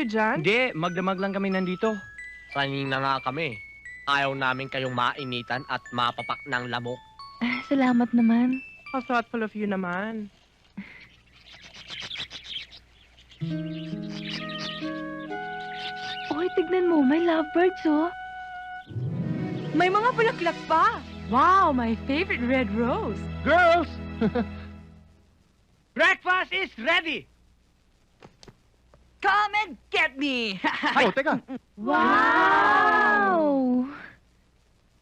kayo dyan? Hindi, magdamag lang kami nandito. Kanina nga kami. Ayaw namin kayong mainitan at mapapak ng lamok. Ah, salamat naman. How thoughtful of you naman. Oy, tignan mo, may lovebirds, oh. May mga bulaklak pa. Wow, my favorite red rose. Girls! Breakfast is ready! Come and get me. Oh, teka. Wow!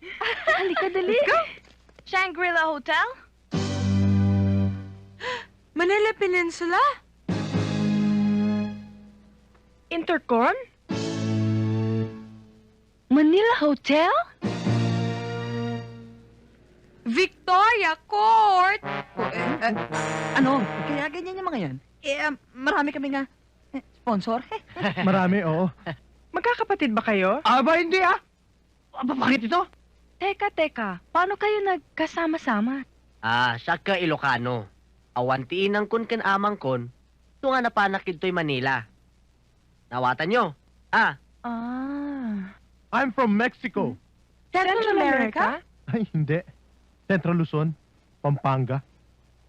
Halika, dali. Shangri-La Hotel? Manila Peninsula? Intercon? Manila Hotel? Victoria Court? Ano? Kaya ganyan yung mga yan. Eh, um, marami kami nga eh, sponsor. Marami, oo. Magkakapatid ba kayo? Aba, hindi ah! Aba, bakit ito? Teka, teka. Paano kayo nagkasama-sama? Ah, siya ka Ilocano. Awantiin ang kun ken amang kon. Ito nga napanakid to'y Manila. Nawatan nyo. Ah, Ah. I'm from Mexico. Central America? Ay, hindi. Central Luzon, Pampanga.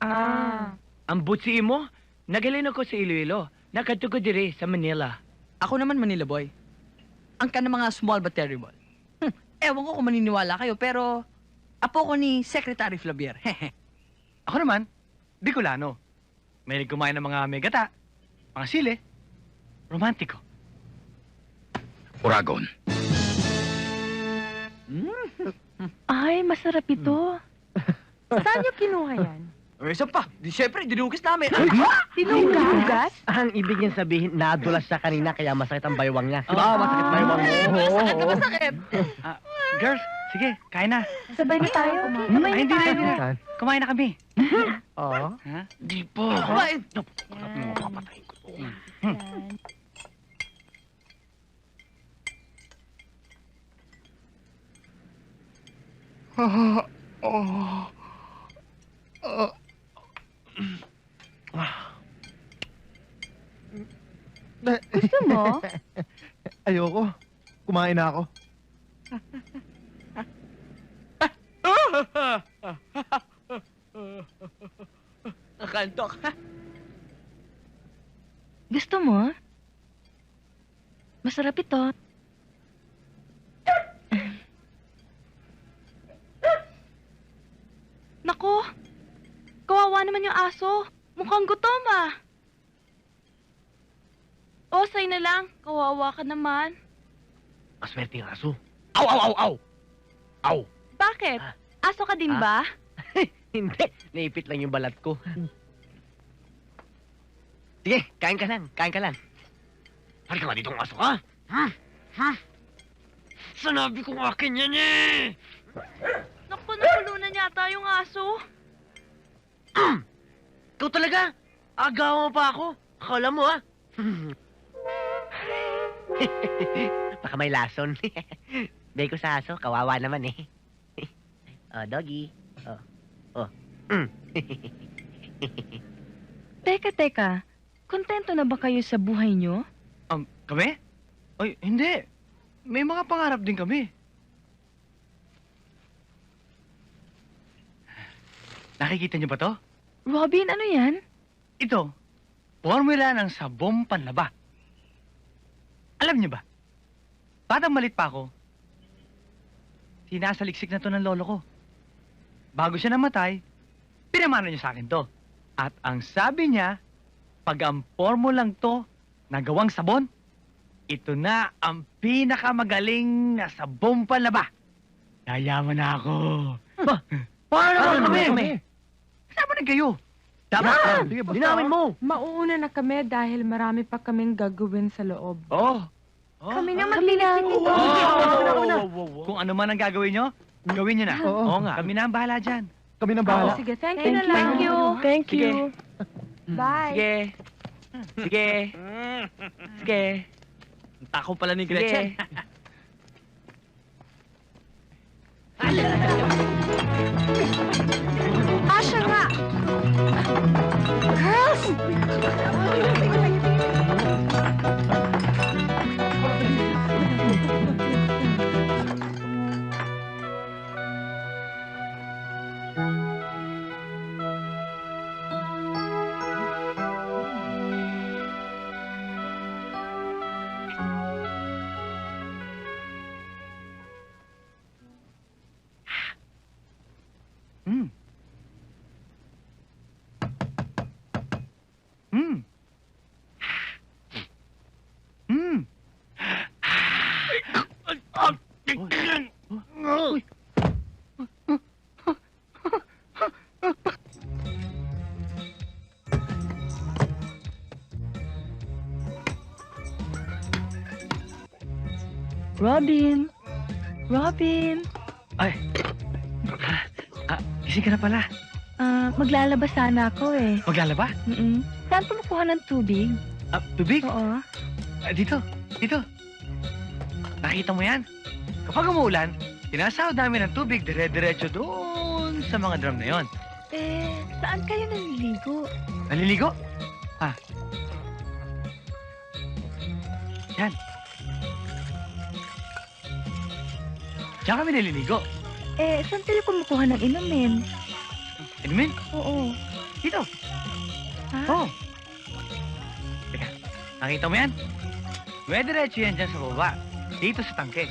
Ah. Ang butsi mo, nagalin ako sa Iloilo. Nakatuko dire sa Manila. Ako naman Manila boy. Ang ka ng mga small but terrible. Hm, ewan ko kung maniniwala kayo, pero apo ko ni Secretary Flavier. Ako naman, Bicolano. May kumain ng mga megata, mga sili, romantiko. Uragon. Ay, masarap ito. Saan niyo kinuha yan? May isa pa. Di, syempre, dinugis namin. Tinugas? ang ibig niyan sabihin, nadulas siya kanina kaya masakit ang baywang niya. Ah, masakit baywang mo. Masakit na masakit. Girls, sige, kain na. Sabay na tayo. Hmm? Sabay Ay, na hindi na, tayo. Kumain na kami. Oo. Ha? Di po. Kumain. Mapapatayin ko to. Gusto mo? Ayoko. Kumain na ako. Nakantok. Gusto mo? Masarap ito. Nako! Kawawa naman yung aso. Mukhang gutom ah. O, say na lang. Kawawa ka naman. Maswerte yung aso. Aw, aw, aw, aw! Aw! Bakit? Aso ka din Ah. ba? Hindi, naipit lang yung balat ko. Sige, kain ka lang, kain ka lang. Halika nga dito ang aso ka. Hmm? Hmm? Sanabi ko akin yan eh! Naku, napulunan yata yung aso. Ikaw talaga? Agaw mo pa ako? Akala mo ah. Baka may lason. Bay ko sa aso, kawawa naman eh. oh, doggy. Oh. Oh. Teka, teka. Kontento na ba kayo sa buhay nyo? Um, kami? Ay, hindi. May mga pangarap din kami. Nakikita niyo ba to? Robin, ano yan? Ito, formula ng sabong panlaba. Alam niyo ba? Batang malit pa ako, sinasaliksik na to ng lolo ko. Bago siya namatay, pinamana niya sa akin to. At ang sabi niya, pag ang formulang to nagawang sabon, ito na ang pinakamagaling na sabong panlaba. Yayaman na ako. Ba, paano kami? kami? Kasama na kayo. Dapat, Ah, sige, basta. Dinawin mo! Mauuna na kami dahil marami pa kaming gagawin sa loob. Oh. oh. Kami na maglinis nito. Kung ano man ang gagawin nyo, gawin nyo na. Oo. nga. Kami na ang bahala dyan. Kami nang Oo, bahala. sige, thank, Thank you na lang. Thank you. Thank Sige. you. Bye. Sige. Sige. Sige. Tako pala ni Sige. Gretchen. Asha Girls! Gising ka na pala. Ah, maglalaba sana ako eh. Maglalaba? Mm Saan kumukuha ng tubig? Ah, tubig? Oo. Ah, dito, dito. Nakita mo yan? Kapag umuulan, tinasahod namin ng tubig dire-diretso doon sa mga drum na yon. Eh, saan kayo naliligo? Naliligo? Ah. Yan. Diyan kami naliligo. Eh, saan kayo kumukuha ng inumin? Inumin? Oo. Dito. Ha? Oo. Teka, nakita mo yan? May diretso yan dyan sa baba. Dito sa tangke.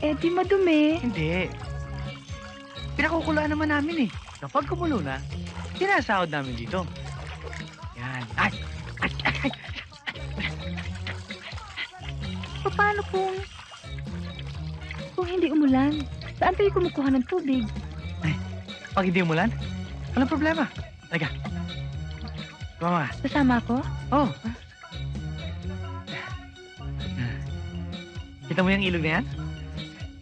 Eh, di madumi. Hindi. Pinakukulaan naman namin eh. Kapag kumulo na, sinasahod namin dito. Yan. Ay! Ay! Ay! ay. Paano kung... Kung hindi umulan? Saan kayo kumukuha ng tubig? Pag hindi umulan, walang problema. Teka. Kumama ka. Kasama ako? Oh. Kita mo yung ilog na yan?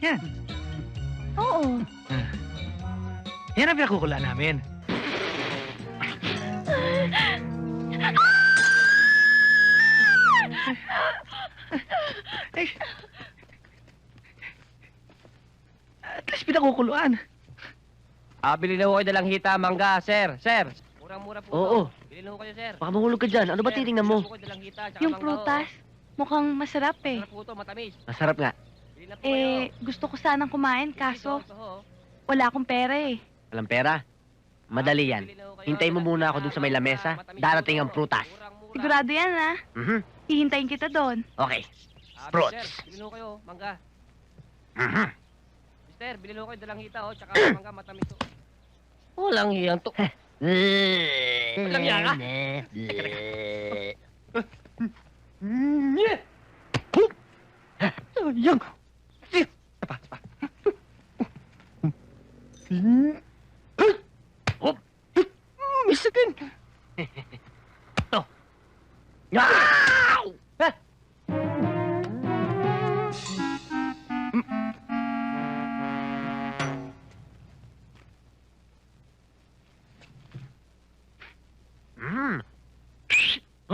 Yan. Oo. Yan ang pinakukulaan namin. Ay. At least pinakukuluan. Ah, bili na ho kayo dalang hita, mangga, sir. Sir. Murang-mura po. Oo. Bili na ho kayo, sir. Baka mahulog ka dyan. Ano ba titingnan mo? Yung prutas, mukhang masarap eh. Masarap po to, matamis. Masarap nga. Na po Eh, gusto ko sanang kumain kaso kayo. wala akong pera eh. Walang pera. Madali yan. Hintayin mo muna ako dun sa may lamesa. Darating ang prutas. Sigurado yan ah. Mhm. Hihintayin kita doon. Okay. Fruits. Fruits. Sir, bili na ho kayo, mangga. Mhm. Mister, bili na ho kayo dalang hita, oh. Tsaka mangga, matamis to. Walang hiyang to. Walang hiya ka?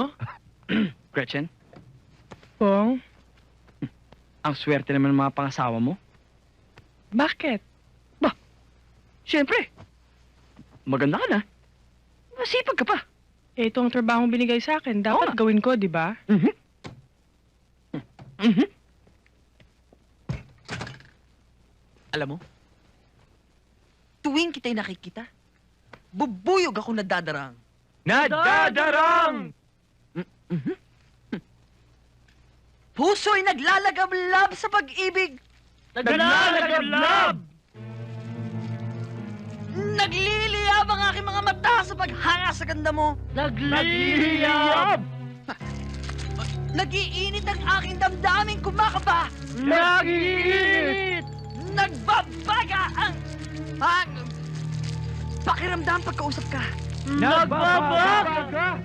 Gretchen, Pong? ang swerte naman ng mga pangasawa mo. Bakit? Siyempre, maganda ka na. Masipag ka pa. Eh, ito ang trabaho binigay sa akin. Dapat gawin ko, di ba? Mhm. Alam mo, Tuwing kita'y nakikita, bubuyog ako nadadarang. Nadadarang! Puso'y naglalagablab sa pag-ibig. Naglalagablab! Nagliliyab ang aking mga mata sa paghanga sa ganda mo. Nagliliyab! Nagiinit ang aking damdaming kumakaba. Nagiinit! Nagbabaga ang... ang... Pakiramdam pagkausap ka. Nagbabaga!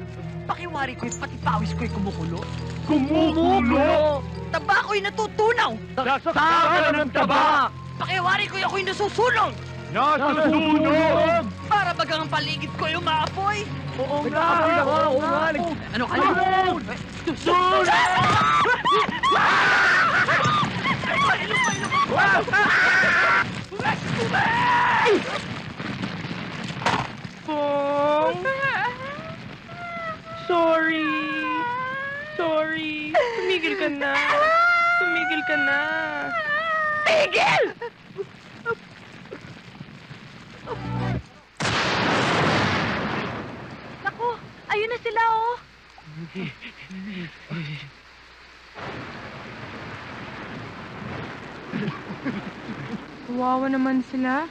Pakiwari ko'y pati pawis ko'y kumukulo. Kumukulo! Taba ko'y natutunaw. Saksakan ng taba! Pakiwari ko'y ako'y nasusunog. Nasusunog! Para bagang ang paligid ko'y umaapoy. Oo nga! Oo nga! Ano ka Sunog! Pong! Tumigil ka na! Tumigil ka na! Naku, ayun na sila oh. Kawawa naman sila.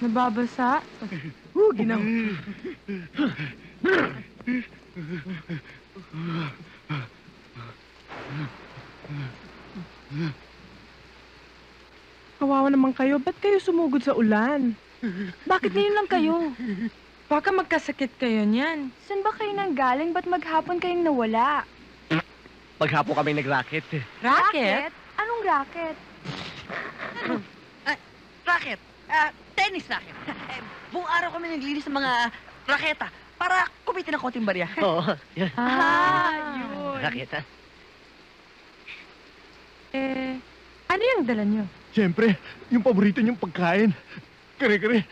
Nababasa? Uh, ginaw. Kawawa naman kayo. Ba't kayo sumugod sa ulan? Bakit ngayon lang kayo? Baka magkasakit kayo niyan. Saan ba kayo nang galing? Ba't maghapon kayong nawala? Maghapon kami nag-racket. Racket? Anong racket? Racket. Ah, tennis racket. Eh, buong araw kami naglinis ng mga raketa para kumitin ng konting barya. Oo, yun. Ah, Racket, ha? Eh, ano yung dala nyo? Siyempre, yung paborito niyong pagkain. Kare-kare,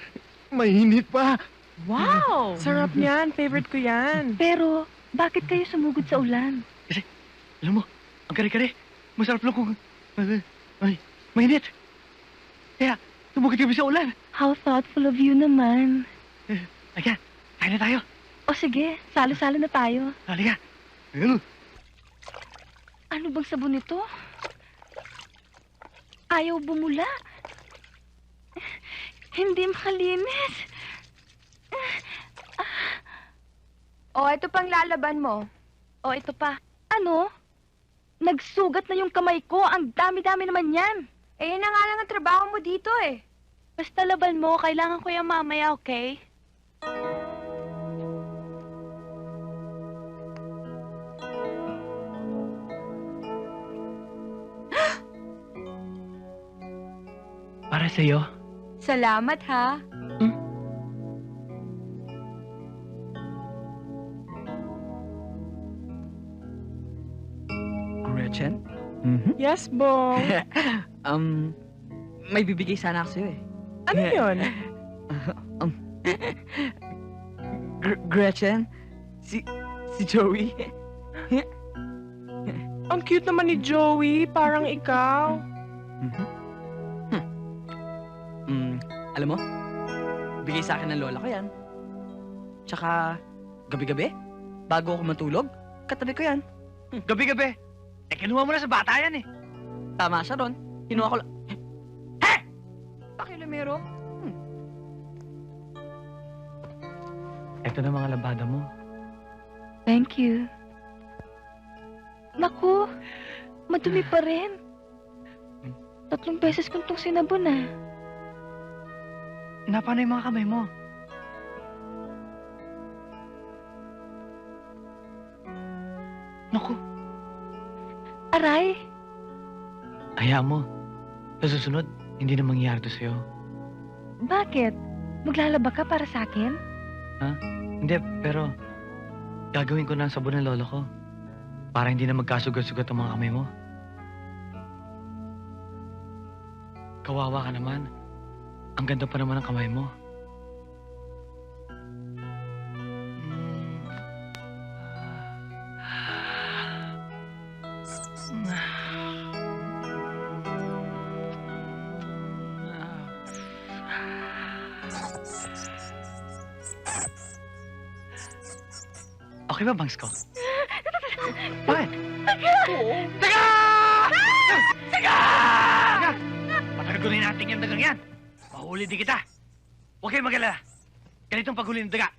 mainit pa. Wow! Sarap niyan. Favorite ko yan. Pero, bakit kayo sumugod sa ulan? Alam mo, ang kare-kare, masarap lang kung... Ay, ay, mainit. Kaya, tumugit kami sa ulan. How thoughtful of you naman. Halika, kain na tayo. O sige, salo-salo na tayo. Halika. Ayun. Ano bang sabon nito? Ayaw bumula. Hindi makalinis. O, ito pang lalaban mo. O, ito pa. Ano? Nagsugat na yung kamay ko. Ang dami-dami naman yan. Eh, yun na nga lang ang trabaho mo dito eh. Basta laban mo, kailangan ko yung mamaya, okay? Para sa'yo. Salamat ha. Gretchen? Yes, Bong. Um, may bibigay sana ako sa'yo eh. Ano yun? Gr- Gretchen? Si, si Joey? Ang cute naman ni Joey. Parang ikaw. Mm, alam mo, bigay sa akin ng lola ko yan. Tsaka, gabi-gabi, bago ako matulog, katabi ko yan. Gabi-gabi. Eh, kinuha mo na sa bata yan eh. Tama siya ron. Kinuha ko lang. Pakilomero. Ito na mga labada mo. Thank you. Naku, madumi pa rin. Tatlong beses kong itong sinabon ah. Napano yung mga kamay mo? Naku, Aray, hayaan mo. Sa susunod, hindi na mangyayari to sa'yo. bakit? Maglalaba ka para sa akin? Hindi, pero gagawin ko na ang sabon ng lolo ko. Para hindi na magkasugat-sugat ang mga kamay mo. Kawawa ka naman. Ang ganda pa naman ng kamay mo. Okay ba, Bangs ko? Bakit? Teka! Teka! Teka! Patagunin natin yung dagang yan. Mahuli din kita. Huwag kayong mag-alala. Ganitong paghuli ng daga.